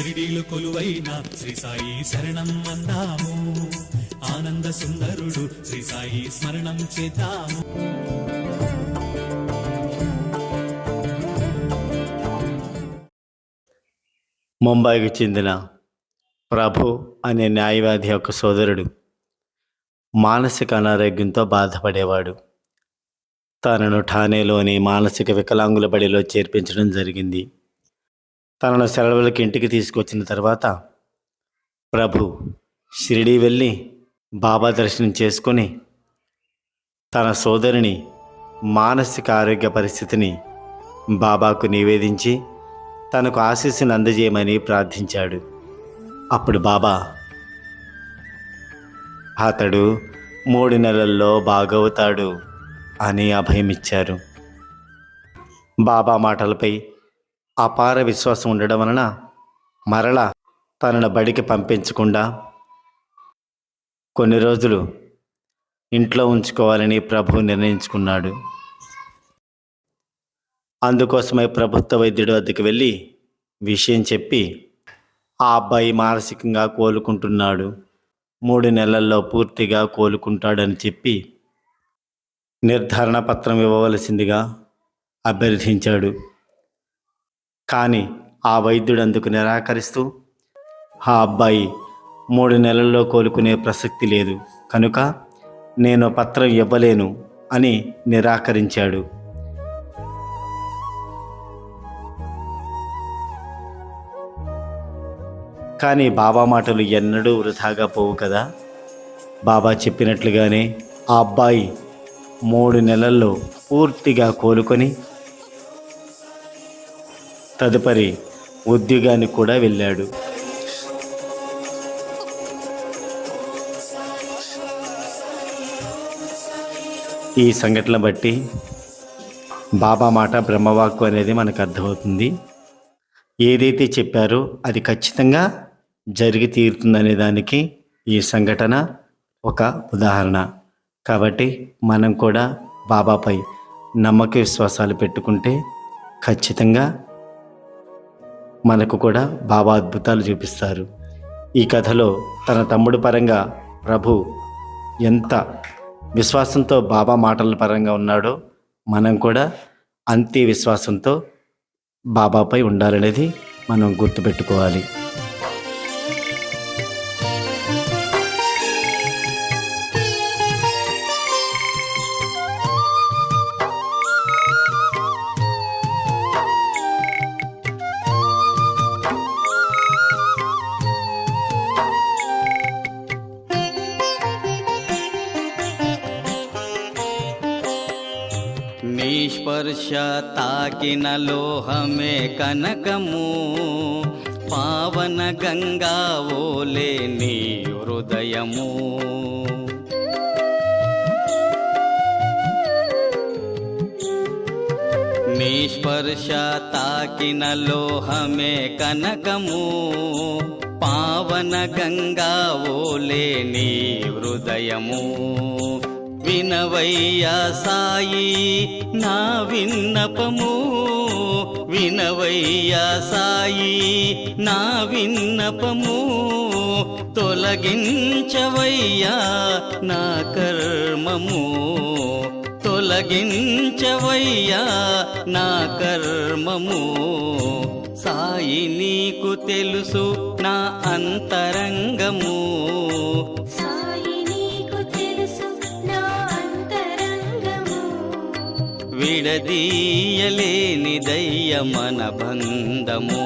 షిరిడీలు కొలువైన శ్రీ సాయి శరణం అందాము. ఆనంద సుందరుడు శ్రీ సాయి స్మరణం చేద్దాము. ముంబైకి చెందిన ప్రభు అనే న్యాయవాది యొక్క సోదరుడు మానసిక అనారోగ్యంతో బాధపడేవాడు. తనను ఠానేలోని మానసిక వికలాంగుల బడిలో చేర్పించడం జరిగింది. తనను సెలవులకి ఇంటికి తీసుకొచ్చిన తర్వాత ప్రభు షిరిడీ వెళ్ళి బాబా దర్శనం చేసుకొని తన సోదరిని మానసిక ఆరోగ్య పరిస్థితిని బాబాకు నివేదించి తనకు ఆశీస్సును అందజేయమని ప్రార్థించాడు. అప్పుడు బాబా అతడు మూడు నెలల్లో బాగవుతాడు అని అభయమిచ్చారు. బాబా మాటలపై అపార విశ్వాసం ఉండడం వలన మరల తనను బడికి పంపించకుండా కొన్ని రోజులు ఇంట్లో ఉంచుకోవాలని ప్రభు నిర్ణయించుకున్నాడు. అందుకోసమై ప్రభుత్వ వైద్యుడి వద్దకు వెళ్ళి విషయం చెప్పి ఆ అబ్బాయి మానసికంగా కోలుకుంటున్నాడు. మూడు నెలల్లో పూర్తిగా కోలుకుంటాడని చెప్పి నిర్ధారణ పత్రం ఇవ్వవలసిందిగా అభ్యర్థించాడు. కానీ ఆ వైద్యుడు అందుకు నిరాకరిస్తూ ఆ అబ్బాయి మూడు నెలల్లో కోలుకునే ప్రసక్తి లేదు కనుక నేను పత్రం ఇవ్వలేను అని నిరాకరించాడు. కానీ బాబా మాటలు ఎన్నడూ వృధాగా పోవు కదా? బాబా చెప్పినట్లుగానే ఆ అబ్బాయి మూడు నెలల్లో పూర్తిగా కోలుకొని తదుపరి ఉద్యోగానికి కూడా వెళ్ళాడు. ఈ సంఘటన బట్టి బాబా మాట బ్రహ్మవాక్కు అనేది మనకు అర్థమవుతుంది. ఏదైతే చెప్పారో అది ఖచ్చితంగా జరిగి తీరుతుందనే దానికి ఈ సంఘటన ఒక ఉదాహరణ. కాబట్టి మనం కూడా బాబాపై నమ్మక విశ్వాసాలు పెట్టుకుంటే ఖచ్చితంగా మనకు కూడా బాబా అద్భుతాలు చూపిస్తారు. ఈ కథలో తన తమ్ముడు పరంగా ప్రభు ఎంత విశ్వాసంతో బాబా మాటల పరంగా ఉన్నాడో మనం కూడా అంతే విశ్వాసంతో బాబాపై ఉండాలనేది మనం గుర్తుపెట్టుకోవాలి. నిస్పర్శ తాకిన లోహమే కనకము పావన గంగా ఓలే నీ హృదయము. నిస్పర్శ తాకిన లోహమే కనకము పావన గంగా ఓలే నీ హృదయము. వినవయ్యా సాయి నా విన్నపము వినవయ్యా సాయి నా విన్నపము తొలగించవయ్యా నా కర్మము. తొలగించవయ్యా నా కర్మము. సాయి నీకు తెలుసు నా అంతరంగము. విడదీయలేని దయ్య మన బంధము.